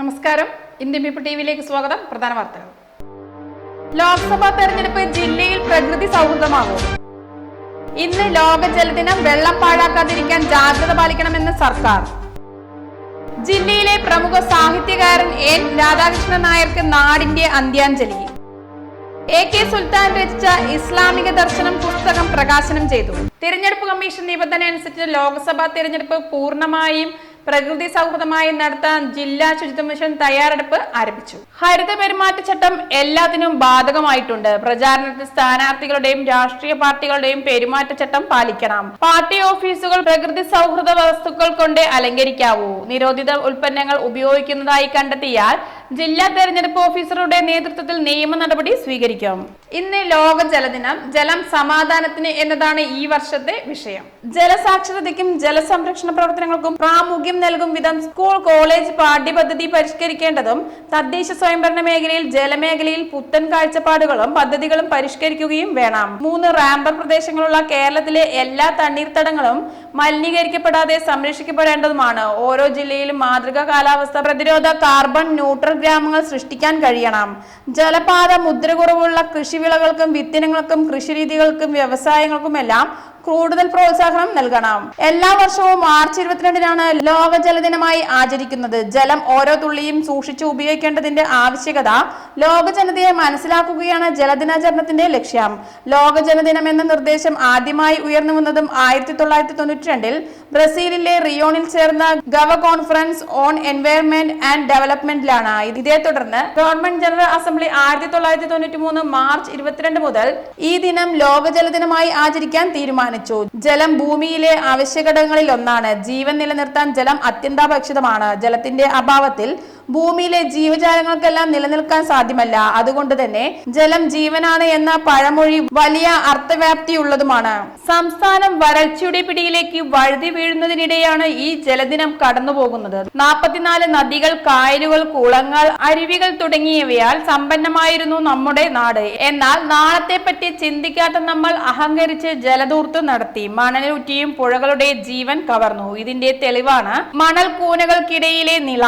നമസ്കാരം. Indian people T വിയിലേക്ക് സ്വാഗതം. പ്രധാന വാർത്തകൾ. ലോക്സഭാ തെരഞ്ഞെടുപ്പ് ജില്ലയിൽ പ്രകൃതി സൗഹൃദമാകും ഇന്ന് ലോക ജലദിനം വെള്ളം പാഴാക്കാതിരിക്കാൻ ജാഗ്രത പാലിക്കണമെന്ന് സർക്കാർ. ജില്ലയിലെ പ്രമുഖ സാഹിത്യകാരൻ എൻ രാധാകൃഷ്ണൻ നായർക്ക് നാടിന്റെ അന്ത്യാഞ്ജലി. എ കെ സുൽത്താൻ രചിച്ച ഇസ്ലാമിക ദർശനം പുസ്തകം പ്രകാശനം ചെയ്തു. തിരഞ്ഞെടുപ്പ് കമ്മീഷൻ നിബന്ധന അനുസരിച്ച് ലോക്സഭാ തിരഞ്ഞെടുപ്പ് പൂർണമായും പ്രകൃതി സൗഹൃദമായി നടത്താൻ ജില്ലാ ശുചിത്വ മിഷൻ തയ്യാറെടുപ്പ് ആരംഭിച്ചു. ഹരിത പെരുമാറ്റച്ചട്ടം എല്ലാത്തിനും ബാധകമായിട്ടുണ്ട്. പ്രചാരണത്തിൽ സ്ഥാനാർത്ഥികളുടെയും രാഷ്ട്രീയ പാർട്ടികളുടെയും പെരുമാറ്റച്ചട്ടം പാലിക്കണം. പാർട്ടി ഓഫീസുകൾ പ്രകൃതി സൗഹൃദ വസ്തുക്കൾ കൊണ്ട് അലങ്കരിക്കാവൂ. നിരോധിത ഉൽപ്പന്നങ്ങൾ ഉപയോഗിക്കുന്നതായി കണ്ടെത്തിയാൽ ജില്ലാ തെരഞ്ഞെടുപ്പ് ഓഫീസറുടെ നേതൃത്വത്തിൽ നിയമ നടപടി സ്വീകരിക്കും. ഇന്ന് ലോക ജലദിനം ജലം സമാധാനത്തിന് എന്നതാണ് ഈ വർഷത്തെ വിഷയം. ജലസാക്ഷരതയ്ക്കും ജലസംരക്ഷണ പ്രവർത്തനങ്ങൾക്കും പ്രാമുഖ്യം നൽകും വിധം സ്കൂൾ കോളേജ് പാഠ്യപദ്ധതി പരിഷ്കരിക്കേണ്ടതും തദ്ദേശ സ്വയംഭരണ മേഖലയിൽ ജലമേഖലയിൽ പുത്തൻ കാഴ്ചപ്പാടുകളും പദ്ധതികളും പരിഷ്കരിക്കുകയും വേണം. മൂന്ന് റാമ്പർ പ്രദേശങ്ങളുള്ള കേരളത്തിലെ എല്ലാ തണ്ണീർത്തടങ്ങളും മലിനീകരിക്കപ്പെടാതെ സംരക്ഷിക്കപ്പെടേണ്ടതുമാണ്. ഓരോ ജില്ലയിലും മാതൃകാ കാലാവസ്ഥ പ്രതിരോധ കാർബൺ ന്യൂട്രൽ ഗ്രാമങ്ങൾ സൃഷ്ടിക്കാൻ കഴിയണം. ജലപാത മുദ്രകുറവുള്ള കൃഷിവിളകൾക്കും വിത്തിനങ്ങൾക്കും കൃഷിരീതികൾക്കും വ്യവസായങ്ങൾക്കുമെല്ലാം കൂടുതൽ പ്രോത്സാഹനം നൽകണം. എല്ലാ വർഷവും മാർച്ച് ഇരുപത്തിരണ്ടിനാണ് ലോക ജലദിനമായി ആചരിക്കുന്നത്. ജലം ഓരോ തുള്ളിയും സൂക്ഷിച്ചു ഉപയോഗിക്കേണ്ടതിന്റെ ആവശ്യകത ലോക ജനതയെ മനസ്സിലാക്കുകയാണ് ജലദിനാചരണത്തിന്റെ ലക്ഷ്യം. ലോക ജനദിനം എന്ന നിർദ്ദേശം ആദ്യമായി ഉയർന്നു വന്നതും ആയിരത്തി തൊള്ളായിരത്തി തൊണ്ണൂറ്റി രണ്ടിൽ ബ്രസീലിലെ റിയോണിൽ ചേർന്ന ഗവ കോൺഫറൻസ് ഓൺ എൻവയർമെന്റ് ആൻഡ് ഡെവലപ്മെന്റിലാണ്. ഇതേ തുടർന്ന് ഗവൺമെന്റ് ജനറൽ അസംബ്ലി ആയിരത്തി തൊള്ളായിരത്തി തൊണ്ണൂറ്റി മൂന്ന് മാർച്ച് ഇരുപത്തിരണ്ട് മുതൽ ഈ ദിനം ലോക ജലദിനമായി ആചരിക്കാൻ തീരുമാനിച്ചു. ജലം ഭൂമിയിലെ ആവശ്യഘടകങ്ങളിൽ ഒന്നാണ് ജീവൻ നിലനിർത്താൻ ജലം അത്യന്താപേക്ഷിതമാണ്. ജലത്തിന്റെ അഭാവത്തിൽ ഭൂമിയിലെ ജീവജാലങ്ങൾക്കെല്ലാം നിലനിൽക്കാൻ സാധ്യമല്ല. അതുകൊണ്ട് തന്നെ ജലം ജീവനാണ് എന്ന പഴമൊഴി വലിയ അർത്ഥവ്യാപ്തി ഉള്ളതുമാണ് സംസ്ഥാനം വരൾച്ചയുടെ പിടിയിലേക്ക് വഴുതി വീഴുന്നതിനിടെയാണ് ഈ ജലദിനം കടന്നുപോകുന്നത്. നാൽപ്പത്തിനാല് നദികൾ കായലുകൾ കുളങ്ങൾ അരുവികൾ തുടങ്ങിയവയാൽ സമ്പന്നമായിരുന്നു നമ്മുടെ നാട്. എന്നാൽ നാളത്തെ പറ്റി ചിന്തിക്കാത്ത നമ്മൾ അഹങ്കരിച്ച് ജലധൂർത്ത് നടത്തി. മണലൂറ്റിയും പുഴകളുടെ ജീവൻ കവർന്നു. ഇതിന്റെ തെളിവാണ് മണൽ കൂനകൾക്കിടയിലെ നിള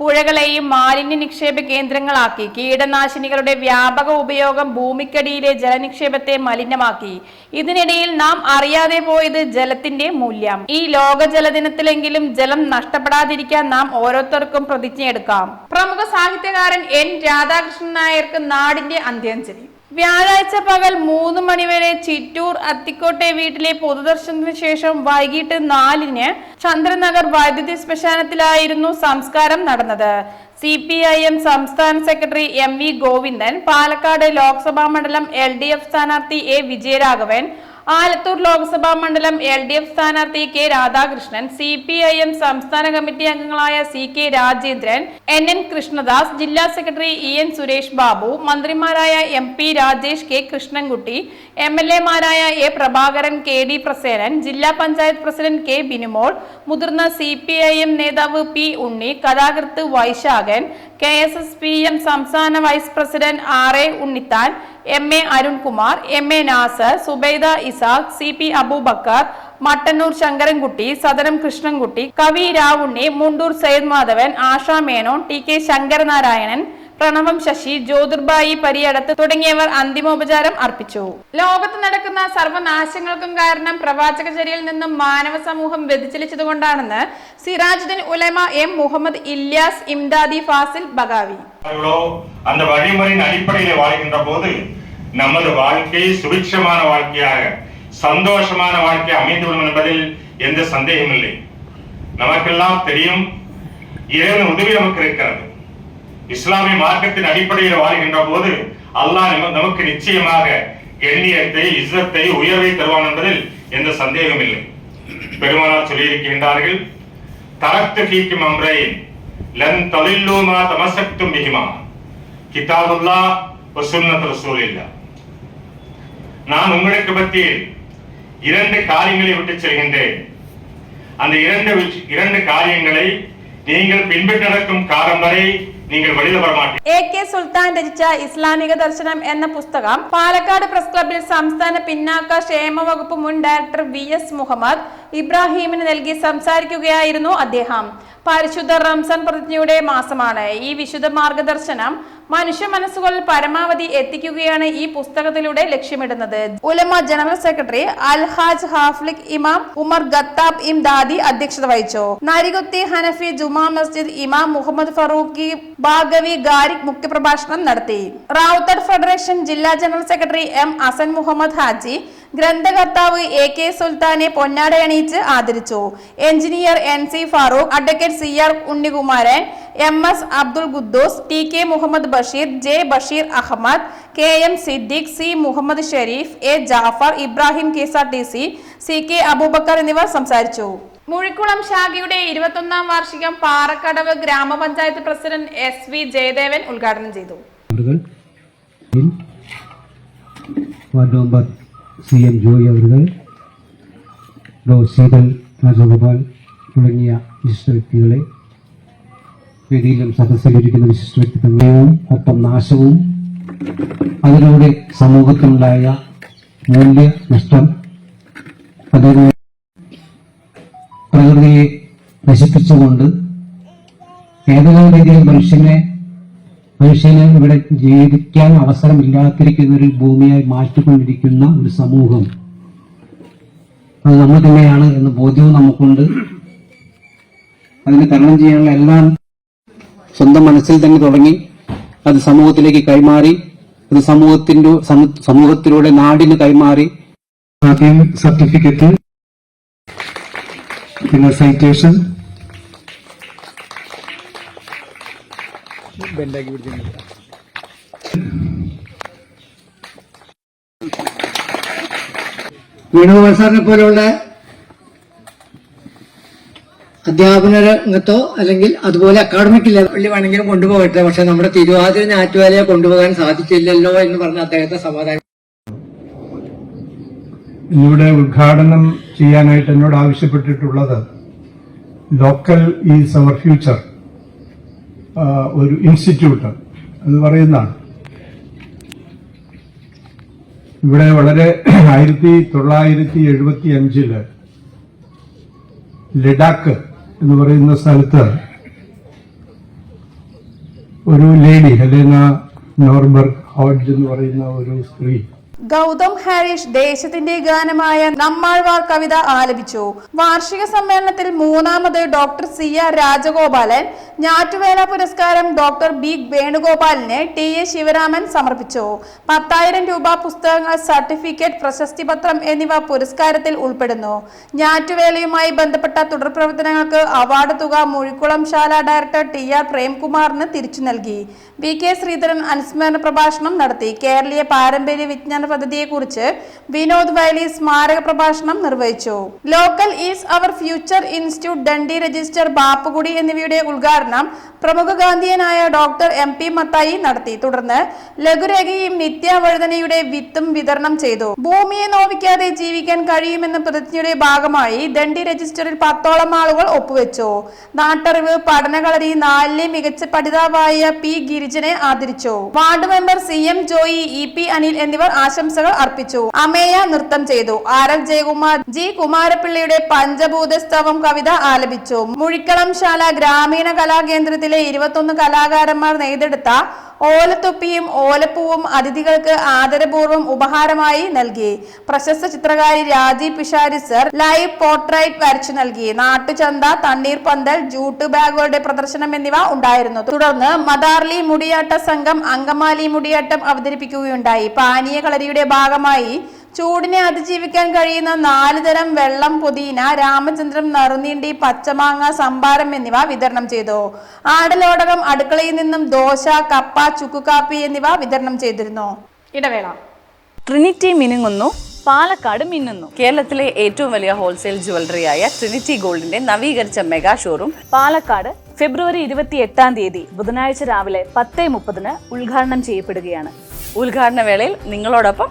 പുഴകളെയും മാലിന്യ നിക്ഷേപ കേന്ദ്രങ്ങളാക്കി. കീടനാശിനികളുടെ വ്യാപക ഉപയോഗം ഭൂമിക്കടിയിലെ ജലനിക്ഷേപത്തെ മലിനമാക്കി. ഇതിനിടയിൽ നാം അറിയാതെ പോയത് ജലത്തിന്റെ മൂല്യം. ഈ ലോക ജലദിനത്തിലെങ്കിലും ജലം നഷ്ടപ്പെടാതിരിക്കാൻ നാം ഓരോരുത്തർക്കും പ്രതിജ്ഞയെടുക്കാം. പ്രമുഖ സാഹിത്യകാരൻ എൻ രാധാകൃഷ്ണൻ നായർക്ക് നാടിന്റെ അന്ത്യാഞ്ജലി. വ്യാഴാഴ്ച പകൽ മൂന്ന് മണിവരെ ചിറ്റൂർ അത്തിക്കോട്ടെ വീട്ടിലെ പൊതുദർശനത്തിന് ശേഷം വൈകിട്ട് നാലിന് ചന്ദ്രനഗർ വൈദ്യുതി ശ്മശാനത്തിലായിരുന്നു സംസ്കാരം നടന്നത്. സി പി ഐ എം സംസ്ഥാന secretary M V Govindan Palakkad Lok Sabha മണ്ഡലം എൽ ഡി എഫ് സ്ഥാനാർത്ഥി എ വിജയരാഘവൻ ആലത്തൂർ ലോക്സഭാ മണ്ഡലം എൽ ഡി എഫ് സ്ഥാനാർത്ഥി K Radhakrishnan C P I M സംസ്ഥാന കമ്മിറ്റി അംഗങ്ങളായ C K Rajendran N N Krishnadas ജില്ലാ secretary E N Suresh Babu മന്ത്രിമാരായ M P Rajesh K Krishnankutty M L എമാരായ A Prabhakaran K D Prasenan ജില്ലാ panchayat president K Binumol മുതിർന്ന C P I M നേതാവ് P Unni കഥാകൃത്ത് Vaisakhan K S S P M സംസ്ഥാന vice president R A Unnithan M A Arunkumar M A Nasar Zubaida Isaac C P Abubakar Mattannur Sankarankutty Sadanam Krishnankutty കവി Ravunni Mundur Sayyid Madhavan Asha Menon T K Sankaranarayanan Pranavam Sasi Jyothirbai Pariyadath തുടങ്ങിയവർ അന്തിമോപചാരം അർപ്പിച്ചു ലോകത്ത് നടക്കുന്ന സർവനാശങ്ങൾക്കും കാരണം പ്രവാചകചര്യയിൽ നിന്നും മാനവ സമൂഹം വ്യതിചലിച്ചതുകൊണ്ടാണെന്ന് സിറാജുദ്ദീൻ ഉലമ എം മുഹമ്മദ് ഇല്യാസ് ഇംദാദി ഫാസിൽ ബഗാവി அவர்களோ அந்த வழிமுறையின் அடிப்படையிலே வாழ்கின்ற போது நமது வாழ்க்கை சுபிட்சமான வாழ்க்கையாக சந்தோஷமான வாழ்க்கை அமைந்துவிடும் என்பதில் எந்த சந்தேகமும் இல்லை. நமக்கெல்லாம் தெரியும் இறைவன் உதவி நமக்கு இருக்கிறது. இஸ்லாமிய மார்க்கத்தின் அடிப்படையில் வாழ்கின்ற போது அல்லாஹ் நமக்கு நிச்சயமாக கண்ணியத்தை இஸ்ஸத்தை உயர்வை தருவான் என்பதில் எந்த சந்தேகம் இல்லை. பெருமானார் சொல்லியிருக்கின்றார்கள் தரத்து கீக்கும் அம்ரையின் லன் தொழில்லூமா மா தமசக்தும் பிஹிமா. கிதாபுல்லாஹ் வ சுன்னத் ரசூலில்லாஹ். நான் உங்களுக்கு பற்றி இரண்டு காரியங்களை விட்டு செல்கின்றேன் அந்த இரண்டு விஷ- இரண்டு காரியங்களை நீங்கள் பின்பற்றி நடக்கும் காலம் வரை நீங்கள் வெளியில வர மாட்டீங்க എ കെ സുൽത്താൻ രചിച്ച ഇസ്ലാമിക ദർശനം എന്ന പുസ്തകം പാലക്കാട് പ്രസ് ക്ലബിൽ സംസ്ഥാന പിന്നാക്ക ക്ഷേമ വകുപ്പ് മുൻ ഡയറക്ടർ വി എസ് മുഹമ്മദ് ഇബ്രാഹിമിന് നൽകി സംസാരിക്കുകയായിരുന്നു അദ്ദേഹം പരിശുദ്ധ റംസാൻ പ്രതിജ്ഞയുടെ മാസമാണ്. ഈ വിശുദ്ധ മാർഗദർശനം മനുഷ്യ മനസ്സുകളിൽ പരമാവധി എത്തിക്കുകയാണ് ഈ പുസ്തകത്തിലൂടെ ലക്ഷ്യമിടുന്നത്. ഉലമ ജനറൽ സെക്രട്ടറി അൽഹാജ് ഹാഫ്ലിക് ഇമാം ഉമർ ഗത്താബ് ഇംദാദി അധ്യക്ഷത വഹിച്ചു. നരികുത്തി ഹനഫി ജുമാ മസ്ജിദ് ഇമാം മുഹമ്മദ് ഫറൂഖി ബാഗവി ഗാരിഖ് മുഖ്യപ്രഭാഷണം നടത്തി. റാവുത്തർ ഫെഡറേഷൻ ജില്ലാ general secretary M Asan Muhammad Haji ഗ്രന്ഥകർത്താവ് A K സുൽത്താനെ പൊന്നാടയണിയിച്ച് ആദരിച്ചു. Engineer N C Farooq advocate C R Unnikumaran M S Abdul Quddus T K Muhammad Basheer J Basheer Ahmed K M Siddique C Muhammad Shareef A Jafar Ibrahim Kisa T C C K Aboobacker എന്നിവർ സംസാരിച്ചു. മുഴിക്കുളം ശാഖയുടെ ഇരുപത്തൊന്നാം വാർഷികം പാറക്കടവ് ഗ്രാമപഞ്ചായത്ത് president S V Jayadevan ഉദ്ഘാടനം ചെയ്തു. C M Joy அவர்கள் ഡോ സീതൽ രാജഗോപാൽ തുടങ്ങിയ വിശിഷ്ട വ്യക്തികളെ വേദിയിലും സദസ്സിലിരിക്കുന്ന വിശിഷ്ട വ്യക്തിത്വവും ഒപ്പം നാശവും അതിലൂടെ സമൂഹത്തിനുണ്ടായ മൂല്യ നഷ്ടം അതേപോലെ പ്രകൃതിയെ നശിപ്പിച്ചുകൊണ്ട് ഏതെല്ലാം രീതിയിൽ മനുഷ്യനെ മനുഷ്യന് ഇവിടെ ജീവിക്കാൻ അവസരമില്ലാത്തിരിക്കുന്ന ഒരു ഭൂമിയായി മാറ്റിക്കൊണ്ടിരിക്കുന്ന ഒരു സമൂഹം. അത് നമ്മൾ തന്നെയാണ് എന്ന ബോധ്യവും നമുക്കുണ്ട്. അതിന് തരണം ചെയ്യാനുള്ള എല്ലാം സ്വന്തം മനസ്സിൽ തന്നെ തുടങ്ങി അത് സമൂഹത്തിലേക്ക് കൈമാറി അത് സമൂഹത്തിന്റെ സമൂ- സമൂഹത്തിലൂടെ നാടിന് കൈമാറി. സർട്ടിഫിക്കറ്റ് പിന്നെ സൈറ്റേഷൻ വേണുഗോപാൽ സാറിനെ പോലെയുള്ള അധ്യാപന രംഗത്തോ അല്ലെങ്കിൽ അതുപോലെ അക്കാഡമിക് ലെവലിൽ വേണമെങ്കിലും കൊണ്ടുപോകട്ടെ. പക്ഷെ നമ്മുടെ തിരുവാതിര ഞാറ്റുവേലയെ കൊണ്ടുപോകാൻ സാധിച്ചില്ലല്ലോ എന്ന് പറഞ്ഞ അദ്ദേഹത്തെ സമാധാനം ഇവിടെ ഉദ്ഘാടനം ചെയ്യാനായിട്ട് എന്നോട് ആവശ്യപ്പെട്ടിട്ടുള്ളത് ലോക്കൽ ഈസ് അവർ ഫ്യൂച്ചർ ഒരു ഇൻസ്റ്റിറ്റ്യൂട്ട് എന്ന് പറയുന്നതാണ്. ഇവിടെ വളരെ ആയിരത്തി തൊള്ളായിരത്തി എഴുപത്തി അഞ്ചിൽ ലഡാക്ക് എന്ന് പറയുന്ന സ്ഥലത്ത് ഒരു ലേഡി ഹെലേന നോർബർഗ് ഹോഡ്ജ് എന്ന് പറയുന്ന ഒരു സ്ത്രീ ഗൗതം ഹാരിഷ് ദേശത്തിന്റെ ഗാനമായ നമ്മാഴ്വാർ കവിത ആലപിച്ചു. വാർഷിക സമ്മേളനത്തിൽ മൂന്നാമത് ഡോക്ടർ സി ആർ രാജഗോപാലൻ ഞാറ്റുവേല പുരസ്കാരം ഡോക്ടർ ബി വേണുഗോപാലിന് ടി എ ശിവരാമൻ സമർപ്പിച്ചു. പത്തായിരം രൂപ പുസ്തകങ്ങൾ സർട്ടിഫിക്കറ്റ് പ്രശസ്തി പത്രം എന്നിവ പുരസ്കാരത്തിൽ ഉൾപ്പെടുന്നു. ഞാറ്റുവേലയുമായി ബന്ധപ്പെട്ട തുടർ പ്രവർത്തനങ്ങൾക്ക് അവാർഡ് തുക മുഴിക്കുളം ശാല ഡയറക്ടർ ടി ആർ പ്രേംകുമാറിന് തിരിച്ചു നൽകി. വി കെ ശ്രീധരൻ അനുസ്മരണ പ്രഭാഷണം നടത്തി. കേരളീയ പാരമ്പര്യ വിജ്ഞാന പദ്ധതിയെക്കുറിച്ച് വിനോദ് വയലി സ്മാരക പ്രഭാഷണം നിർവഹിച്ചു. Local is our future institute Dandi register Bapukuti എന്നിവയുടെ ഉദ്ഘാടനം പ്രമുഖ ഗാന്ധിയനായ ഡോക്ടർ എം പി മത്തായി നടത്തി. തുടർന്ന് ലഘുരേഖയും നിത്യാവഴുതനയുടെ വിത്തും വിതരണം ചെയ്തു. ഭൂമിയെ നോവിക്കാതെ ജീവിക്കാൻ കഴിയുമെന്ന പ്രതിജ്ഞയുടെ ഭാഗമായി ദണ്ഡി രജിസ്റ്ററിൽ പത്തോളം ആളുകൾ ഒപ്പുവെച്ചു. നാട്ടറിവ് പഠനകളരി നാലിലെ മികച്ച പഠിതാവായ പി ഗിരിജനെ ആദരിച്ചു. Ward member C M Joy E P Anil എന്നിവർ ആശംസകൾ അർപ്പിച്ചു. അമേയ നൃത്തം ചെയ്തു. ആർ ജയകുമാർ ജി കുമാരപ്പിള്ളിയുടെ പഞ്ചഭൂതസ്തവം കവിത ആലപിച്ചു. മുഴിക്കളം ശാല ഗ്രാമീണ കലാകേന്ദ്രത്തിലെ ഇരുപത്തൊന്ന് കലാകാരന്മാർ നെയ്തെടുത്ത ഓലത്തൊപ്പിയും ഓലപ്പൂവും അതിഥികൾക്ക് ആദരപൂർവം ഉപഹാരമായി നൽകി. പ്രശസ്ത ചിത്രകാരി രാജി പിഷാരി സർ ലൈവ് പോർട്രൈറ്റ് വരച്ചു നൽകി. നാട്ടുചന്ത തണ്ണീർപന്തൽ ജൂട്ട് ബാഗുകളുടെ പ്രദർശനം എന്നിവ ഉണ്ടായിരുന്നു. തുടർന്ന് മദാർലി മുടിയാട്ട സംഘം അങ്കമാലി മുടിയാട്ടം അവതരിപ്പിക്കുകയുണ്ടായി. പാനീയ കളരിയുടെ ഭാഗമായി ചൂടിനെ അതിജീവിക്കാൻ കഴിയുന്ന നാല് തരം വെള്ളം പുതിന രാമചന്ദ്രം നറുനീണ്ടി പച്ചമാങ്ങ സംഭാരം എന്നിവ വിതരണം ചെയ്തു. ആടലോടകം അടുക്കളയിൽ നിന്നും ദോശ കപ്പ ചുക്കുകാപ്പി എന്നിവ വിതരണം ചെയ്തിരുന്നു. ഇടവേള. ട്രിനിറ്റി മിനുങ്ങുന്നു പാലക്കാട് മിന്നുന്നു. കേരളത്തിലെ ഏറ്റവും വലിയ ഹോൾസെയിൽ ജുവലറിയായ ട്രിനിറ്റി ഗോൾഡിന്റെ നവീകരിച്ച മെഗാ ഷോറൂം പാലക്കാട് ഫെബ്രുവരി ഇരുപത്തി എട്ടാം തീയതി ബുധനാഴ്ച രാവിലെ പത്തേ മുപ്പതിന് ഉദ്ഘാടനം ചെയ്യപ്പെടുകയാണ്. ഉദ്ഘാടന വേളയിൽ നിങ്ങളോടൊപ്പം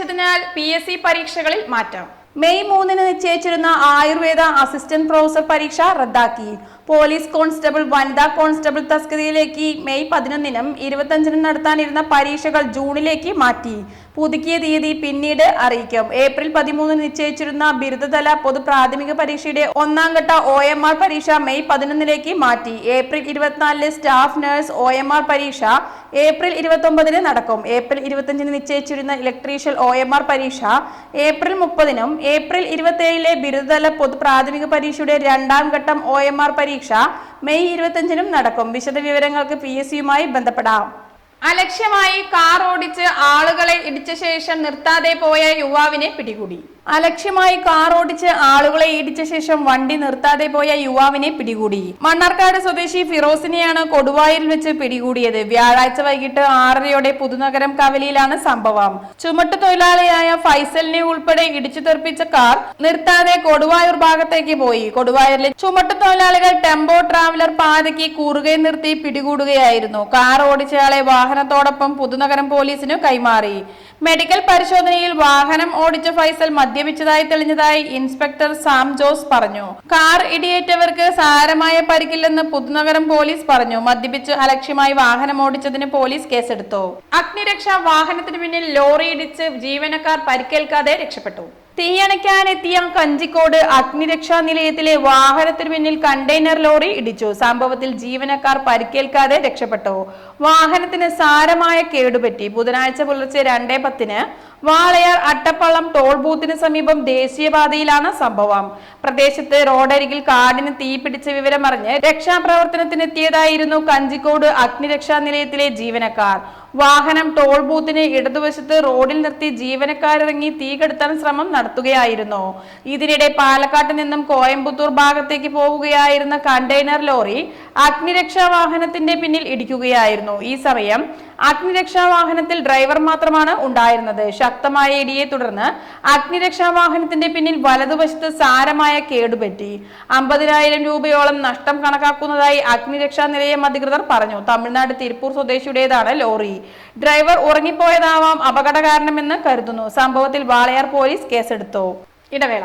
പ്രഖ്യാപിച്ചതിനാൽ പി എസ് സി പരീക്ഷകളിൽ മാറ്റം. മെയ് മൂന്നിന് നിശ്ചയിച്ചിരുന്ന ആയുർവേദ അസിസ്റ്റന്റ് പ്രൊഫസർ പരീക്ഷ റദ്ദാക്കി. പോലീസ് കോൺസ്റ്റബിൾ വനിതാ കോൺസ്റ്റബിൾ തസ്കതിയിലേക്ക് മെയ് പതിനൊന്നിനും ഇരുപത്തഞ്ചിനും നടത്താനിരുന്ന പരീക്ഷകൾ ജൂണിലേക്ക് മാറ്റി. പുതുക്കിയ തീയതി പിന്നീട് അറിയിക്കും. ഏപ്രിൽ പതിമൂന്നിന് നിശ്ചയിച്ചിരുന്ന ബിരുദതല പൊതു പ്രാഥമിക പരീക്ഷയുടെ ഒന്നാം ഘട്ട ഒ എം ആർ പരീക്ഷ മെയ് പതിനൊന്നിലേക്ക് മാറ്റി. ഏപ്രിൽ ഇരുപത്തിനാലിന് staff nurse O M R പരീക്ഷ ഏപ്രിൽ ഇരുപത്തൊമ്പതിന് നടക്കും. ഏപ്രിൽ ഇരുപത്തഞ്ചിന് നിശ്ചയിച്ചിരുന്ന ഇലക്ട്രീഷ്യൽ ഒ എം ആർ പരീക്ഷ ഏപ്രിൽ മുപ്പതിനും ഏപ്രിൽ ഇരുപത്തിയേഴിലെ ബിരുദതല പൊതു പ്രാഥമിക പരീക്ഷയുടെ രണ്ടാം ഘട്ടം ഒ എം ആർ പരീക്ഷ മെയ് ഇരുപത്തഞ്ചിനും നടക്കും. വിശദവിവരങ്ങൾക്ക് പി എസ് സിയുമായി ബന്ധപ്പെടാം. അലക്ഷ്യമായി കാർ ഓടിച്ച് ആളുകളെ ഇടിച്ച ശേഷം നിർത്താതെ പോയ യുവാവിനെ പിടികൂടി. അലക്ഷ്യമായി കാർ ഓടിച്ച് ആളുകളെ ഇടിച്ച ശേഷം വണ്ടി നിർത്താതെ പോയ യുവാവിനെ പിടികൂടി. മണ്ണാർക്കാട് സ്വദേശി ഫിറോസിനെയാണ് കൊടുവായിൽ വെച്ച് പിടികൂടിയത്. വ്യാഴാഴ്ച വൈകിട്ട് ആറരയോടെ പുതുനഗരം കവലിയിലാണ് സംഭവം. ചുമട്ടു തൊഴിലാളിയായ ഫൈസലിനെ ഉൾപ്പെടെ ഇടിച്ചു തെറിപ്പിച്ച കാർ നിർത്താതെ കൊടുവായൂർ ഭാഗത്തേക്ക് പോയി. കൊടുവായൂരിലെ ചുമട്ടു തൊഴിലാളികൾ ടെമ്പോ ട്രാവലർ പാതയ്ക്ക് കൂറുകെ നിർത്തി പിടികൂടുകയായിരുന്നു. കാർ ഓടിച്ചയാളെ വാഹനത്തോടൊപ്പം പുതുനഗരം പോലീസിനു കൈമാറി. മെഡിക്കൽ പരിശോധനയിൽ വാഹനം ഓടിച്ച ഫൈസൽ മദ്യപിച്ചതായി തെളിഞ്ഞതായി ഇൻസ്പെക്ടർ സാം ജോസ് പറഞ്ഞു. കാർ ഇടിയേറ്റവർക്ക് സാരമായ പരിക്കില്ലെന്ന് പുതുനഗരം പോലീസ് പറഞ്ഞു. മദ്യപിച്ച് അലക്ഷ്യമായി വാഹനം ഓടിച്ചതിന് പോലീസ് കേസെടുത്തു. അഗ്നിരക്ഷാ വാഹനത്തിന് പിന്നിൽ ലോറി ഇടിച്ച് ജീവനക്കാർ പരിക്കേൽക്കാതെ രക്ഷപ്പെട്ടു. തീയണയ്ക്കാനെത്തിയ കഞ്ചിക്കോട് അഗ്നിരക്ഷാ നിലയത്തിലെ വാഹനത്തിന് പിന്നിൽ കണ്ടെയ്നർ ലോറി ഇടിച്ചു. സംഭവത്തിൽ ജീവനക്കാർ പരിക്കേൽക്കാതെ രക്ഷപ്പെട്ടു. വാഹനത്തിന് സാരമായ കേടുപറ്റി. ബുധനാഴ്ച പുലർച്ചെ രണ്ടേ പത്തിന് വാളയാർ അട്ടപ്പള്ളം ടോൾ ബൂത്തിന് സമീപം ദേശീയപാതയിലാണ് സംഭവം. പ്രദേശത്ത് റോഡരികിൽ കാടിന് തീപിടിച്ച വിവരമറിഞ്ഞ് രക്ഷാപ്രവർത്തനത്തിനെത്തിയതായിരുന്നു കഞ്ചിക്കോട് അഗ്നിരക്ഷാ നിലയത്തിലെ ജീവനക്കാർ. വാഹനം ടോൾ ബൂത്തിന് ഇടതുവശത്ത് റോഡിൽ നിർത്തി ജീവനക്കാരിറങ്ങി തീ കെടുത്താൻ ശ്രമം നടത്തുകയായിരുന്നു. ഇതിനിടെ പാലക്കാട്ട് നിന്നും കോയമ്പത്തൂർ ഭാഗത്തേക്ക് പോവുകയായിരുന്ന കണ്ടെയ്നർ ലോറി അഗ്നിരക്ഷാ വാഹനത്തിന്റെ പിന്നിൽ ഇടിക്കുകയായിരുന്നു. ഈ സമയം അഗ്നിരക്ഷാ വാഹനത്തിൽ ഡ്രൈവർ മാത്രമാണ് ഉണ്ടായിരുന്നത്. ശക്തമായ ഇടിയെ തുടർന്ന് അഗ്നിരക്ഷാ വാഹനത്തിന്റെ പിന്നിൽ വലതുവശത്ത് സാരമായ കേടുപറ്റി. അമ്പതിനായിരം രൂപയോളം നഷ്ടം കണക്കാക്കുന്നതായി അഗ്നിരക്ഷാ നിലയം അധികൃതർ പറഞ്ഞു. തമിഴ്നാട് തിരുപ്പൂർ സ്വദേശിയുടേതാണ് ലോറി. ഡ്രൈവർ ഉറങ്ങിപ്പോയതാവാം അപകട കാരണമെന്ന് കരുതുന്നു. സംഭവത്തിൽ വാളയാർ പോലീസ് കേസെടുത്തു. ഇടവേള.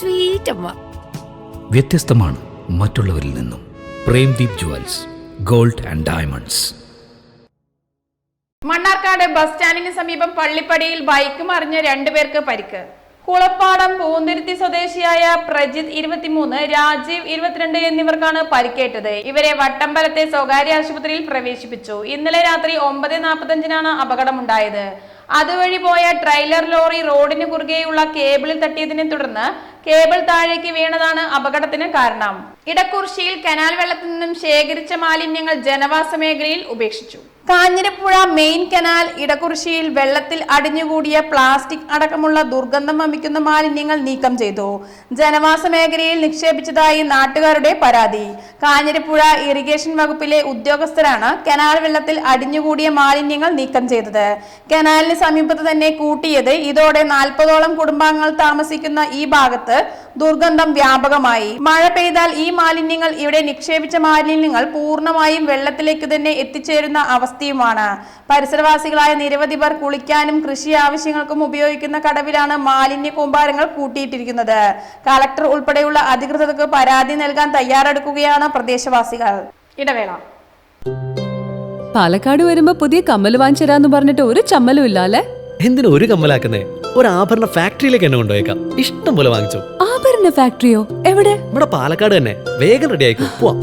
സ്വീറ്റ് അമ്മ വ്യത്യസ്തമാണ് മറ്റുള്ളവരിൽ നിന്നും. Premdeep jewels gold and diamonds. Mannarkkad bus സ്റ്റാൻഡിന് സമീപം പള്ളിപ്പടിയിൽ ബൈക്ക് മറിഞ്ഞ് രണ്ടുപേർക്ക് പരിക്ക്. കുളപ്പാടം പൂന്തിരുത്തി സ്വദേശിയായ പ്രജിത് ഇരുപത്തിമൂന്ന് രാജീവ് ഇരുപത്തിരണ്ട് എന്നിവർക്കാണ് പരിക്കേറ്റത്. ഇവരെ വട്ടമ്പലത്തെ സ്വകാര്യ ആശുപത്രിയിൽ പ്രവേശിപ്പിച്ചു. ഇന്നലെ രാത്രി ഒമ്പത് നാൽപ്പത്തഞ്ചിനാണ് അപകടമുണ്ടായത്. അതുവഴി പോയ ട്രെയിലർ ലോറി റോഡിന് കുറുകെയുള്ള കേബിളിൽ തട്ടിയതിനെ തുടർന്ന് കേബിൾ താഴേക്ക് വീണതാണ് അപകടത്തിന് കാരണം. ഇടക്കുറിശിയിൽ കനാൽ വെള്ളത്തിൽ നിന്നും ശേഖരിച്ച മാലിന്യങ്ങൾ ജനവാസ മേഖലയിൽ ഉപേക്ഷിച്ചു. കാഞ്ഞിരപ്പുഴ മെയിൻ കനാൽ ഇടക്കുറിശിയിൽ വെള്ളത്തിൽ അടിഞ്ഞുകൂടിയ പ്ലാസ്റ്റിക് അടക്കമുള്ള ദുർഗന്ധം വമിക്കുന്ന മാലിന്യങ്ങൾ നീക്കം ചെയ്തു. ജനവാസ മേഖലയിൽ നിക്ഷേപിച്ചതായി നാട്ടുകാരുടെ പരാതി. കാഞ്ഞിരപ്പുഴ ഇറിഗേഷൻ വകുപ്പിലെ ഉദ്യോഗസ്ഥരാണ് കനാൽ വെള്ളത്തിൽ അടിഞ്ഞുകൂടിയ മാലിന്യങ്ങൾ നീക്കം ചെയ്തത്. കനാലിന് സമീപത്ത് തന്നെ കൂട്ടിയത് ഇതോടെ നാൽപ്പതോളം കുടുംബാംഗങ്ങൾ താമസിക്കുന്ന ഈ ഭാഗത്ത് ദുർഗന്ധം വ്യാപകമായി. മഴ പെയ്താൽ ഈ മാലിന്യങ്ങൾ ഇവിടെ നിക്ഷേപിച്ച മാലിന്യങ്ങൾ പൂർണമായും വെള്ളത്തിലേക്ക് തന്നെ എത്തിച്ചേരുന്ന അവസ്ഥയുമാണ് പരിസരവാസികളായ നിരവധി പേർ കുളിക്കാനും കൃഷി ആവശ്യങ്ങൾക്കും ഉപയോഗിക്കുന്ന കടവിലാണ് മാലിന്യ കൂമ്പാരങ്ങൾ കൂട്ടിയിട്ടിരിക്കുന്നത്. കളക്ടർ ഉൾപ്പെടെയുള്ള അധികൃതർക്ക് പരാതി നൽകാൻ തയ്യാറെടുക്കുകയാണ് പ്രദേശവാസികൾ. ഇടവേള. പാലക്കാട് വരുമ്പോ പുതിയ കമ്മൽ വാങ്ങിച്ചു പറഞ്ഞിട്ട് ഒരു ചമ്മലും ഇല്ല അല്ലേ എന്തിനു ഒരു കമ്മലാക്കുന്നേ? ഒരു ആഭരണ ഫാക്ടറിയിലേക്ക് എന്നെ കൊണ്ടുപോയേക്കാം. ഇഷ്ടം പോലെ വാങ്ങിച്ചു. ആഭരണ ഫാക്ടറിയോ? എവിടെ? ഇവിടെ പാലക്കാട് തന്നെ. വേഗം റെഡി ആയിക്കോ. പോവാം.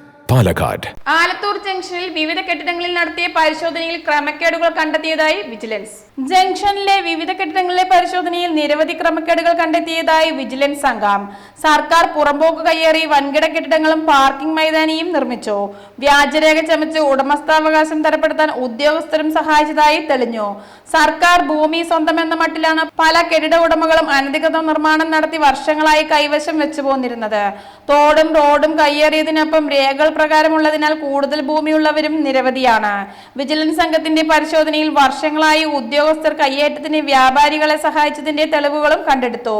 Palakkad. Alathur ജംഗ്ഷനിൽ വിവിധ കെട്ടിടങ്ങളിൽ നടത്തിയ പരിശോധനയിൽ ക്രമക്കേടുകൾ കണ്ടെത്തിയതായി വിജിലൻസ്. ജംഗ്ഷനിലെ വിവിധ കെട്ടിടങ്ങളിലെ പരിശോധനയിൽ നിരവധി ക്രമക്കേടുകൾ കണ്ടെത്തിയതായി വിജിലൻസ് സംഘം. സർക്കാർ പുറമ്പോക്ക് കയ്യേറി വൻകിട കെട്ടിടങ്ങളും പാർക്കിംഗ് മൈതാനിയും നിർമ്മിച്ചു. വ്യാജരേഖ ചമച്ച് ഉടമസ്ഥാവകാശം തരപ്പെടുത്താൻ ഉദ്യോഗസ്ഥരും സഹായിച്ചതായി തെളിഞ്ഞു. സർക്കാർ ഭൂമി സ്വന്തം എന്ന മട്ടിലാണ് പല കെട്ടിട ഉടമകളും അനധികൃത നിർമ്മാണം നടത്തി വർഷങ്ങളായി കൈവശം വെച്ചു പോന്നിരുന്നത് തോടും റോഡും കയ്യേറിയതിനൊപ്പം രേഖകൾ പ്രകാരമുള്ളതിനാൽ കൂടുതൽ ഭൂമിയുള്ളവരും നിരവധിയാണ്. വിജിലൻസ് സംഘത്തിന്റെ പരിശോധനയിൽ വർഷങ്ങളായി ഉദ്യോഗസ്ഥർ കയ്യേറ്റത്തിന് വ്യാപാരികളെ സഹായിച്ചതിന്റെ തെളിവുകളും കണ്ടെടുത്തു.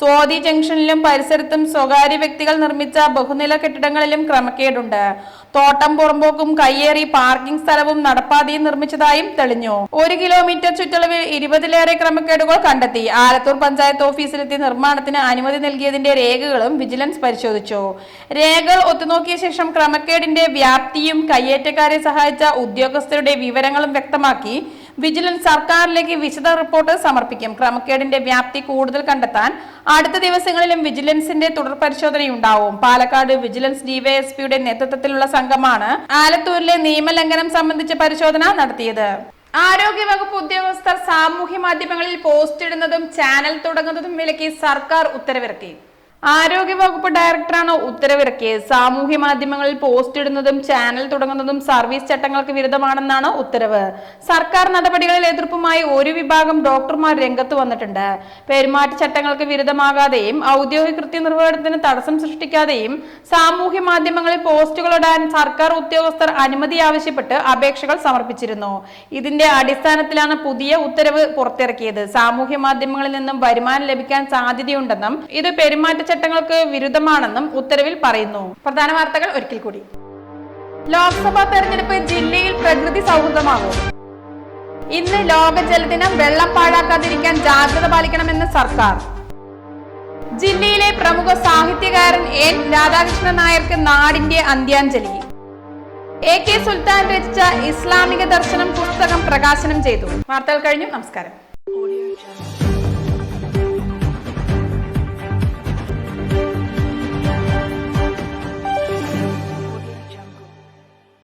സ്വാതി ജംഗ്ഷനിലും പരിസരത്തും സ്വകാര്യ വ്യക്തികൾ നിർമ്മിച്ച ബഹുനില കെട്ടിടങ്ങളിലും ക്രമക്കേടുണ്ട്. തോട്ടം പുറമ്പോക്കും കയ്യേറി പാർക്കിംഗ് സ്ഥലവും നടപ്പാതയും നിർമ്മിച്ചതായും തെളിഞ്ഞു. ഒരു കിലോമീറ്റർ ചുറ്റളവിൽ ഇരുപതിലേറെ ക്രമക്കേടുകൾ കണ്ടെത്തി. ആലത്തൂർ പഞ്ചായത്ത് ഓഫീസിലെത്തി നിർമ്മാണത്തിന് അനുമതി നൽകിയതിന്റെ രേഖകളും വിജിലൻസ് പരിശോധിച്ചു. രേഖകൾ ഒത്തുനോക്കിയ ശേഷം ക്രമക്കേടിന്റെ വ്യാപ്തിയും കയ്യേറ്റക്കാരെ സഹായിച്ച ഉദ്യോഗസ്ഥരുടെ വിവരങ്ങളും വ്യക്തമാക്കി വിജിലൻസ് സർക്കാരിലേക്ക് വിശദ റിപ്പോർട്ട് സമർപ്പിക്കും. ക്രമക്കേടിന്റെ വ്യാപ്തി കൂടുതൽ കണ്ടെത്താൻ അടുത്ത ദിവസങ്ങളിലും വിജിലൻസിന്റെ തുടർ പരിശോധനയുണ്ടാവും. പാലക്കാട് വിജിലൻസ് ഡിവൈഎസ്പിയുടെ നേതൃത്വത്തിലുള്ള സംഘമാണ് ആലത്തൂരിലെ നിയമലംഘനം സംബന്ധിച്ച പരിശോധന നടത്തിയത്. ആരോഗ്യവകുപ്പ് ഉദ്യോഗസ്ഥർ സാമൂഹ്യ മാധ്യമങ്ങളിൽ പോസ്റ്റ് ഇടുന്നതും ചാനൽ തുടങ്ങുന്നതും വിലക്കി സർക്കാർ ഉത്തരവിറക്കി. ആരോഗ്യവകുപ്പ് ഡയറക്ടറാണ് ഉത്തരവിറക്കിയത് സാമൂഹ്യ മാധ്യമങ്ങളിൽ പോസ്റ്റ് ഇടുന്നതും ചാനൽ തുടങ്ങുന്നതും സർവീസ് ചട്ടങ്ങൾക്ക് വിരുദ്ധമാണെന്നാണ് ഉത്തരവ്. സർക്കാർ നടപടികളിൽ എതിർപ്പുമായി ഒരു വിഭാഗം ഡോക്ടർമാർ രംഗത്ത് വന്നിട്ടുണ്ട്. പെരുമാറ്റച്ചട്ടങ്ങൾക്ക് വിരുദ്ധമാകാതെയും ഔദ്യോഗിക കൃത്യനിർവഹണത്തിന് തടസ്സം സൃഷ്ടിക്കാതെയും സാമൂഹ്യ മാധ്യമങ്ങളിൽ പോസ്റ്റുകൾ ഇടാൻ സർക്കാർ ഉദ്യോഗസ്ഥർ അനുമതി ആവശ്യപ്പെട്ട് അപേക്ഷകൾ സമർപ്പിച്ചിരുന്നു. ഇതിന്റെ അടിസ്ഥാനത്തിലാണ് പുതിയ ഉത്തരവ് പുറത്തിറക്കിയത്. സാമൂഹ്യ മാധ്യമങ്ങളിൽ നിന്നും വരുമാനം ലഭിക്കാൻ സാധ്യതയുണ്ടെന്നും ഇത് പെരുമാറ്റച്ചട്ടങ്ങൾക്ക് വിരുദ്ധമാണെന്നും ഉത്തരവിൽ പറയുന്നു. പ്രധാന വാർത്തകൾ ഒരിക്കൽ കൂടി. ലോക്സഭാ തെരഞ്ഞെടുപ്പ് ജില്ലയിൽ പ്രകൃതി സൗഹൃദമാകും ഇന്ന് ലോക ജലദിനം വെള്ളം പാഴാക്കാതിരിക്കാൻ ജാഗ്രത പാലിക്കണമെന്ന് സർക്കാർ. ജില്ലയിലെ പ്രമുഖ സാഹിത്യകാരൻ എൻ രാധാകൃഷ്ണൻ നായർക്ക് നാടിന്റെ അന്ത്യാഞ്ജലി. എ കെ സുൽത്താൻ രചിച്ച ഇസ്ലാമിക ദർശനം പുസ്തകം പ്രകാശനം ചെയ്തു. വാർത്തകൾ കഴിഞ്ഞു. നമസ്കാരം.